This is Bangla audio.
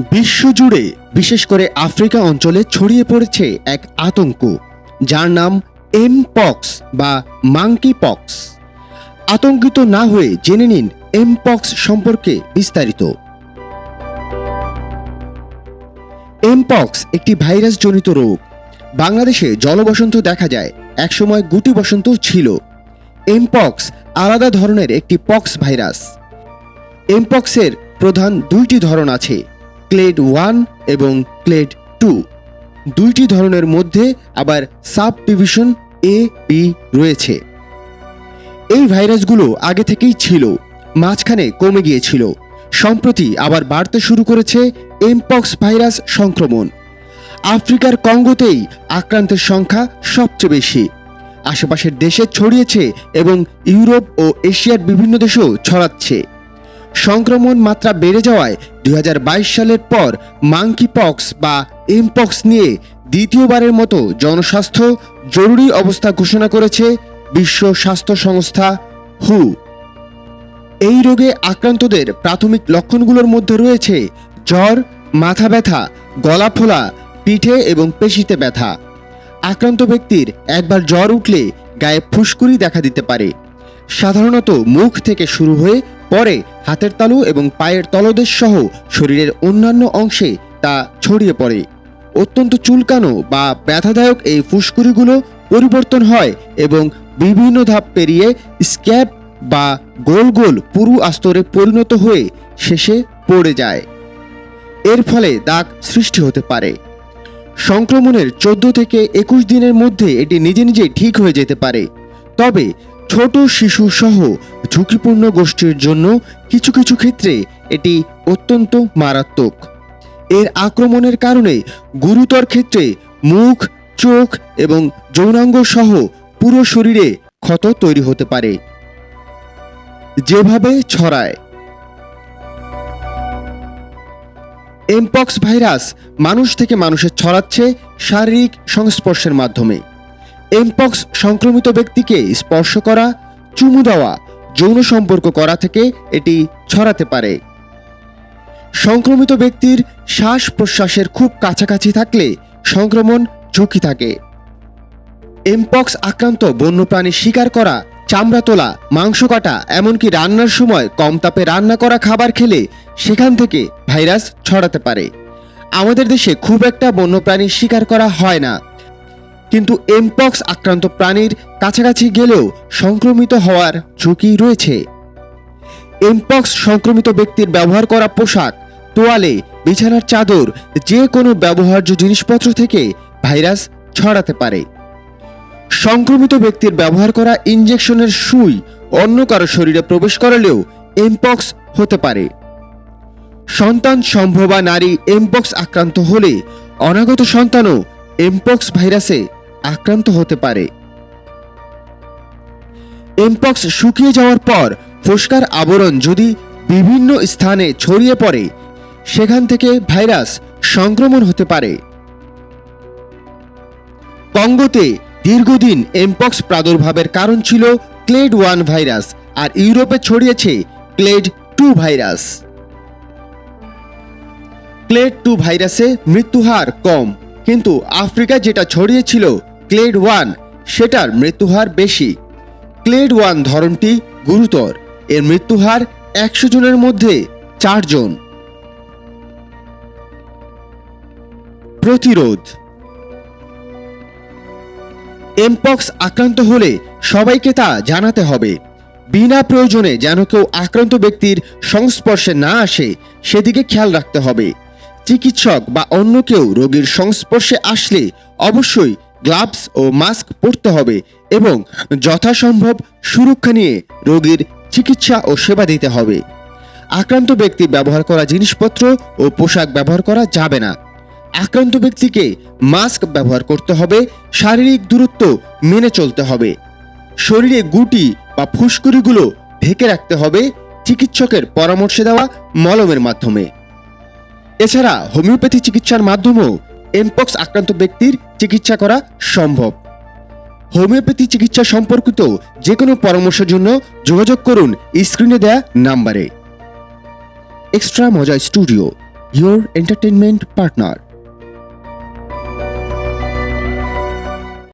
বিশ্বজুড়ে, বিশেষ করে আফ্রিকা অঞ্চলে ছড়িয়ে পড়েছে এক আতঙ্ক, যার নাম এমপক্স বা মাঙ্কি পক্স আতঙ্কিত না হয়ে জেনে নিন এমপক্স সম্পর্কে বিস্তারিত। এমপক্স একটি ভাইরাসজনিত রোগ। বাংলাদেশে জলবসন্ত দেখা যায়, একসময় গুটি বসন্ত ছিল। এমপক্স আলাদা ধরনের একটি পক্স ভাইরাস। এমপক্সের প্রধান দুইটি ধরন আছে। ক্লেড ওয়ান এবং ক্লেড টু। দুইটি ধরনের মধ্যে আবার সাব ডিভিশন এ, বি রয়েছে। এই ভাইরাসগুলো আগে থেকেই ছিল, মাঝখানে কমে গিয়েছিল। সম্প্রতি আবার বাড়তে শুরু করেছে এমপক্স ভাইরাস সংক্রমণ। আফ্রিকার কঙ্গোতেই আক্রান্তের সংখ্যা সবচেয়ে বেশি। আশেপাশের দেশে ছড়িয়েছে এবং ইউরোপ ও এশিয়ার বিভিন্ন দেশেও ছড়াচ্ছে। সংক্রমণ মাত্রা বেড়ে যাওয়ায় দুই হাজার বাইশ সালের পর মাঙ্কি পক্স বা এমপক্স নিয়ে দ্বিতীয়বারের মতো জনস্বাস্থ্য জরুরি অবস্থা ঘোষণা করেছে বিশ্ব স্বাস্থ্য সংস্থা হু এই রোগে আক্রান্তদের প্রাথমিক লক্ষণগুলোর মধ্যে রয়েছে জ্বর, মাথা ব্যথা, গলা ফোলা, পিঠে এবং পেশিতে ব্যথা। আক্রান্ত ব্যক্তির একবার জ্বর উঠলে গায়ে ফুসকুড়ি দেখা দিতে পারে। সাধারণত মুখ থেকে শুরু হয়ে পরে হাতের তালু এবং পায়ের তলদেশ সহ শরীরের অন্যান্য অংশে তা ছড়িয়ে পড়ে। অত্যন্ত চুলকানো বা ব্যথাদায়ক এই ফুসকুড়িগুলো পরিবর্তন হয় এবং বিভিন্ন ধাপ পেরিয়ে স্ক্যাপ বা গোল গোল পুরু আস্তরে পরিণত হয়ে শেষে পড়ে যায়। এর ফলে দাগ সৃষ্টি হতে পারে। সংক্রমণের চোদ্দ থেকে একুশ দিনের মধ্যে এটি নিজে নিজে ঠিক হয়ে যেতে পারে। তবে ছোট শিশু সহ ঝুঁকিপূর্ণ গোষ্ঠীর জন্য কিছু কিছু ক্ষেত্রে এটি অত্যন্ত মারাত্মক। এর আক্রমণের কারণে গুরুতর ক্ষেত্রে মুখ, চোখ এবং যৌনাঙ্গ সহ পুরো শরীরে ক্ষত তৈরি হতে পারে। যেভাবে ছড়ায়। এমপক্স ভাইরাস মানুষ থেকে মানুষের ছড়াচ্ছে শারীরিক সংস্পর্শের মাধ্যমে। এমপক্স সংক্রমিত ব্যক্তিকে স্পর্শ করা, চুমু দেওয়া, যৌন সম্পর্ক করা থেকে এটি ছড়াতে পারে। সংক্রমিত ব্যক্তির শ্বাস প্রশ্বাসের খুব কাছাকাছি থাকলে সংক্রমণ ঝুঁকি থাকে। এমপক্স আক্রান্ত বন্যপ্রাণী শিকার করা, চামড়া তোলা, মাংস কাটা, এমনকি রান্নার সময় কম তাপে রান্না করা খাবার খেলে সেখান থেকে ভাইরাস ছড়াতে পারে। আমাদের দেশে খুব একটা বন্যপ্রাণী শিকার করা হয় না। কিন্তু এমপক্স আক্রান্ত প্রাণীর কাছাকাছি গেলেও সংক্রমিত হওয়ার ঝুঁকি রয়েছে। এমপক্স সংক্রমিত ব্যক্তির ব্যবহার করা পোশাক, তোয়ালে, বিছানার চাদর যে কোনো ব্যবহার্য জিনিসপত্র থেকে ভাইরাস ছড়াতে পারে। সংক্রমিত ব্যক্তির ব্যবহার করা ইঞ্জেকশনের সুই অন্য কারও শরীরে প্রবেশ করালেও এমপক্স হতে পারে। সন্তান সম্ভবা নারী এমপক্স আক্রান্ত হলে অনাগত সন্তানও এমপক্স ভাইরাসে আক্রান্ত হতে পারে। এমপক্স শুকিয়ে যাওয়ার পর ফোস্কার আবরণ যদি বিভিন্ন স্থানে ছড়িয়ে পড়ে, সেখান থেকে ভাইরাস সংক্রমণ হতে পারে। কঙ্গোতে দীর্ঘদিন এমপক্স প্রাদুর্ভাবের কারণ ছিল ক্লেড ওয়ান ভাইরাস আর ইউরোপে ছড়িয়েছে clade two virus clade two ভাইরাসে মৃত্যুহার কম, কিন্তু আফ্রিকায় যেটা ছড়িয়েছিল ক্লেড ওয়ান, সেটার মৃত্যুহার বেশি। ক্লেড ওয়ান ধরনটি গুরুতর। এর মৃত্যুহার একশো জনের মধ্যে চারজন প্রতিরোধ। এমপক্স আক্রান্ত হলে সবাইকে তা জানাতে হবে। বিনা প্রয়োজনে যেন কেউ আক্রান্ত ব্যক্তির সংস্পর্শে না আসে, সেদিকে খেয়াল রাখতে হবে। চিকিৎসক বা অন্য কেউ রোগীর সংস্পর্শে আসলে অবশ্যই গ্লাভস ও মাস্ক পরতে হবে এবং যথাসম্ভব সুরক্ষা নিয়ে রোগীর চিকিৎসা ও সেবা দিতে হবে। আক্রান্ত ব্যক্তি ব্যবহার করা জিনিসপত্র ও পোশাক ব্যবহার করা যাবে না। আক্রান্ত ব্যক্তিকে মাস্ক ব্যবহার করতে হবে, শারীরিক দূরত্ব মেনে চলতে হবে। শরীরে গুটি বা ফুসকুড়িগুলো ঢেকে রাখতে হবে, চিকিৎসকের পরামর্শে দেওয়া মলমের মাধ্যমে। এছাড়া হোমিওপ্যাথি চিকিৎসার মাধ্যমেও এমপক্স আক্রান্ত ব্যক্তির চিকিৎসা করা সম্ভব। হোমিওপ্যাথি চিকিৎসা সম্পর্কিত যে কোনো পরামর্শের জন্য যোগাযোগ করুন স্ক্রিনে দেয়া নাম্বারে। এক্সট্রা মজা স্টুডিও ইয়োর এন্টারটেনমেন্ট partner